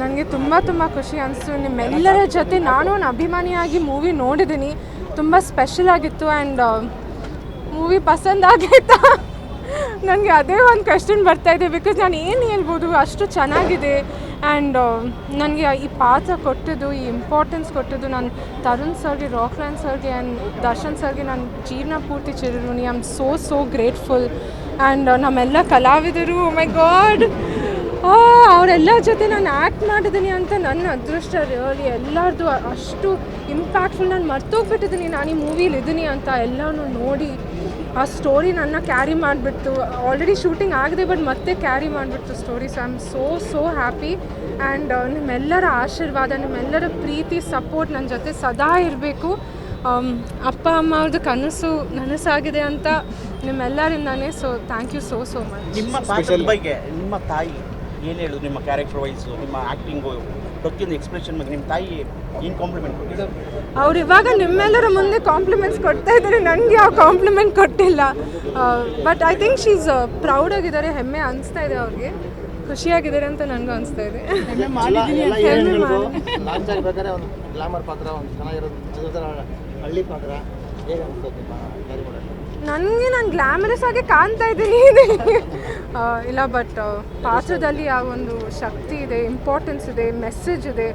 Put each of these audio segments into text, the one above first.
ನನಗೆ ತುಂಬ ತುಂಬ ಖುಷಿ ಅನಿಸ್ತು. ನಿಮ್ಮೆಲ್ಲರ ಜೊತೆ ನಾನು ಒಂದು ಅಭಿಮಾನಿಯಾಗಿ ಮೂವಿ ನೋಡಿದ್ದೀನಿ. ತುಂಬ ಸ್ಪೆಷಲ್ ಆಗಿತ್ತು ಆ್ಯಂಡ್ ಮೂವಿ ಪಸಂದ್ ಆಗೈತಾ ನನಗೆ ಅದೇ ಒಂದು ಕ್ವೆಶನ್ ಇದೆ ಬಿಕಾಸ್ ನಾನು ಏನು ಹೇಳ್ಬೋದು, ಅಷ್ಟು ಚೆನ್ನಾಗಿದೆ. ಆ್ಯಂಡ್ ನನಗೆ ಈ ಪಾತ್ರ ಕೊಟ್ಟಿದ್ದು, ಈ ಇಂಪಾರ್ಟೆನ್ಸ್ ಕೊಟ್ಟಿದ್ದು ನಾನು ತರುಣ್ ಸರ್ಗೆ ರಾಕ್ಲೈನ್ ಸರ್ಗೆ ಆ್ಯಂಡ್ ದರ್ಶನ್ ಸರ್ಗೆ ನಾನು ಜೀವನ ಪೂರ್ತಿ ಚಿರಋಣಿ. I am so so grateful and ನಮ್ಮೆಲ್ಲ ಕಲಾವಿದರು oh ಮೈ ಗಾಡ್ ಅವರೆಲ್ಲ ಜೊತೆ ನಾನು ಆ್ಯಕ್ಟ್ ಮಾಡಿದ್ದೀನಿ ಅಂತ ನನ್ನ ಅದೃಷ್ಟ ರಿಯಲಿ ಎಲ್ಲರದು ಅಷ್ಟು ಇಂಪ್ಯಾಕ್ಟ್ಫುಲ್ ನಾನು ಮರ್ತೋಗ್ಬಿಟ್ಟಿದ್ದೀನಿ ನಾನು ಈ ಮೂವಿಲಿ ಇದ್ದೀನಿ ಅಂತ ಎಲ್ಲನೂ ನೋಡಿ, ಆ ಸ್ಟೋರಿ ನನ್ನ ಕ್ಯಾರಿ ಮಾಡಿಬಿಟ್ಟು ಆಲ್ರೆಡಿ ಶೂಟಿಂಗ್ ಆಗಿದೆ ಬಟ್ ಮತ್ತೆ carry ಮಾಡಿಬಿಡ್ತು story so I am so so happy and ನಿಮ್ಮೆಲ್ಲರ ಆಶೀರ್ವಾದ, ನಿಮ್ಮೆಲ್ಲರ ಪ್ರೀತಿ ಸಪೋರ್ಟ್ ನನ್ನ ಜೊತೆ ಸದಾ ಇರಬೇಕು. ಅಪ್ಪ, ಅಮ್ಮ ಅವ್ರದ್ದು ಕನಸು ನನಸಾಗಿದೆ ಅಂತ ನಿಮ್ಮೆಲ್ಲರಿಂದಾನೇ so thank you so so much ನಿಮ್ಮ ಬಗ್ಗೆ, ನಿಮ್ಮ ತಾಯಿ. ಏನು ಹೇಳೋದು ನಿಮ್ಮ ಕ್ಯಾರೆಕ್ಟರ್ ವೈಸು ನಿಮ್ಮ ಆ್ಯಕ್ಟಿಂಗು ಪ್ರತಿಯೊಂದು ಎಕ್ಸ್ಪ್ರೆಷನ್ ಬಗ್ಗೆ ನಿಮ್ಮ ತಾಯಿ ಏನು ಕಾಂಪ್ಲಿಮೆಂಟ್ ಕೊಟ್ಟಿದ್ದಾರೆ ಅವ್ರು ಇವಾಗ ನಿಮ್ಮೆಲ್ಲರ ಮುಂದೆ ಕಾಂಪ್ಲಿಮೆಂಟ್ಸ್ ಕೊಡ್ತಾ ಇದ್ದಾರೆ. ನನಗೆ ಯಾವ ಕಾಂಪ್ಲಿಮೆಂಟ್ ಕೊಟ್ಟಿಲ್ಲ. But I think she's proud ಆಗಿದ್ದಾರೆ. ಹೆಮ್ಮೆ ಅನಿಸ್ತಾ ಇದೆ ಅವ್ರಿಗೆ. ಖುಷಿಯಾಗಿದ್ದಾರೆ ಅಂತ ನನಗೂ ಅನಿಸ್ತಾ ಇದೆ. ಹೆಮ್ಮೆ ಮಾಡಿ. ಆಗ್ಬೇಕಾದ್ರೆ ಒಂದು ಗ್ಲಾಮರ್ ಪಾತ್ರ ಒಂದು ಚೆನ್ನಾಗಿರೋದು ಹಳ್ಳಿ ಪಾತ್ರ. ನನಗೆ ನಾನು ಗ್ಲಾಮರಸ್ ಆಗಿ ಕಾಣ್ತಾ ಇದ್ದೀನಿ. ಇಲ್ಲ ಬಟ್ ಪಾತ್ರದಲ್ಲಿ ಆ ಒಂದು ಶಕ್ತಿ ಇದೆ ಇಂಪಾರ್ಟೆನ್ಸ್ ಇದೆ ಮೆಸೇಜ್ ಇದೆ.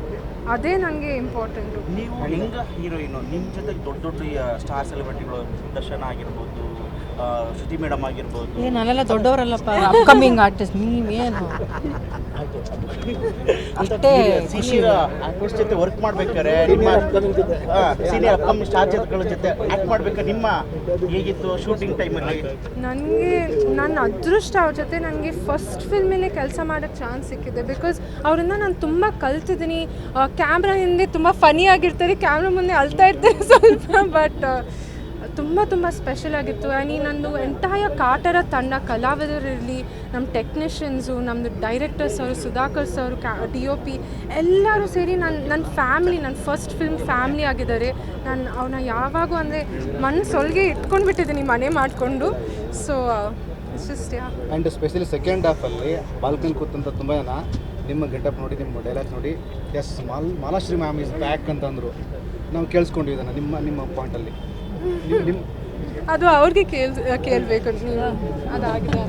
ಅದೇ ನನಗೆ ಇಂಪಾರ್ಟೆಂಟ್ ನೀವು ಹೆಂಗ ಹೀರೋಯಿನು ನಿಮ್ಮ ಜೊತೆ ದೊಡ್ಡ ದೊಡ್ಡ ಸ್ಟಾರ್ ಸೆಲೆಬ್ರಿಟಿಗಳು ದರ್ಶನ ಆಗಿರ್ಬೋದು ಶ್ರುತಿ ಮೇಡಮ್ ಆಗಿರ್ಬೋದು. ಏ ನಾನೆಲ್ಲ ದೊಡ್ಡವರಲ್ಲಪ್ಪ ಅಪ್ಕಮಿಂಗ್ ಆರ್ಟಿಸ್ಟ್ ನೀವೇನು? ಅಷ್ಟೇ ಸೀನಿಯರ್ ಆಕ್ಟರ್ಸ್ ಜೊತೆ ವರ್ಕ್ ಮಾಡ್ಬೇಕಾದ್ರೆ ನಿಮ್ಮ ಸೀನಿಯರ್ ಅಪ್ಕಮಿಂಗ್ ಸ್ಟಾರ್ ಜೊತೆಗಳ ಜೊತೆ ಆಕ್ಟ್ ಮಾಡ್ಬೇಕಾದ್ರೆ ನಿಮ್ಮ ಹೇಗಿತ್ತು ಶೂಟಿಂಗ್ ಟೈಮಲ್ಲಿ ನನಗೆ ನನ್ನ ಅದೃಷ್ಟ ಅವ್ರ ಜೊತೆ ನನಗೆ ಫಸ್ಟ್ ಫಿಲ್ಮಲ್ಲೇ ಕೆಲಸ ಮಾಡೋಕ್ಕೆ ಚಾನ್ಸ್ ಸಿಕ್ಕಿದೆ. ಬಿಕಾಸ್ ಅವರಿಂದ ನಾನು ತುಂಬ ಕಲ್ತಿದ್ದೀನಿ ಕ್ಯಾಮ್ರಾ ಹಿಂದೆ ತುಂಬ ಫನಿ ಆಗಿರ್ತಾರೆ ಕ್ಯಾಮ್ರಾ ಮುಂದೆ ಅಳ್ತಾ ಇರ್ತಾರೆ ಸ್ವಲ್ಪ ಬಟ್ ತುಂಬ ತುಂಬ ಸ್ಪೆಷಲ್ ಆಗಿತ್ತು. ಈ ನಂದು ಎಂಟಾಯ ಕಾಟರ ತಂಡ ಕಲಾವಿದರಿರಲಿ ನಮ್ಮ ಟೆಕ್ನಿಷಿಯನ್ಸು ನಮ್ಮದು ಡೈರೆಕ್ಟರ್ಸ್ ಅವರು, Sudhakar sir D O P ಎಲ್ಲರೂ ಸೇರಿ ನನ್ನ ನನ್ನ ಫ್ಯಾಮ್ಲಿ ನನ್ನ ಫಸ್ಟ್ ಫಿಲ್ಮ್ ಫ್ಯಾಮ್ಲಿ ಆಗಿದ್ದಾರೆ. ನಾನು ಅವನ್ನ ಯಾವಾಗೂ ಅಂದರೆ ಇಟ್ಕೊಂಡು ಬಿಟ್ಟಿದ್ದೀನಿ ಮನೆ ಮಾಡಿಕೊಂಡು. ಸೊ ಆ್ಯಂಡ್ ಸ್ಪೆಷಲಿ ಸೆಕೆಂಡ್ ಹಾಫಲ್ಲಿ ಬಾಲ್ಕನ್ ಕೂತಂತ ತುಂಬ ಜನ ನಿಮ್ಮ ಗೆಟಪ್ ನೋಡಿ, ನಿಮ್ಮ ಡೈಲಾಗ್ ನೋಡಿ yes mall, Malashri ma'am is back ಅಂತಂದರು. ನಾವು ಕೇಳಿಸ್ಕೊಂಡಿದ್ದಾನೆ ನಿಮ್ಮ ನಿಮ್ಮ ಪಾಯಿಂಟಲ್ಲಿ ಅದು ಅವ್ರಿಗೆ ಕೇಳ್ ಕೇಳಬೇಕು ನೀವು ಅದಾಗಿದೆ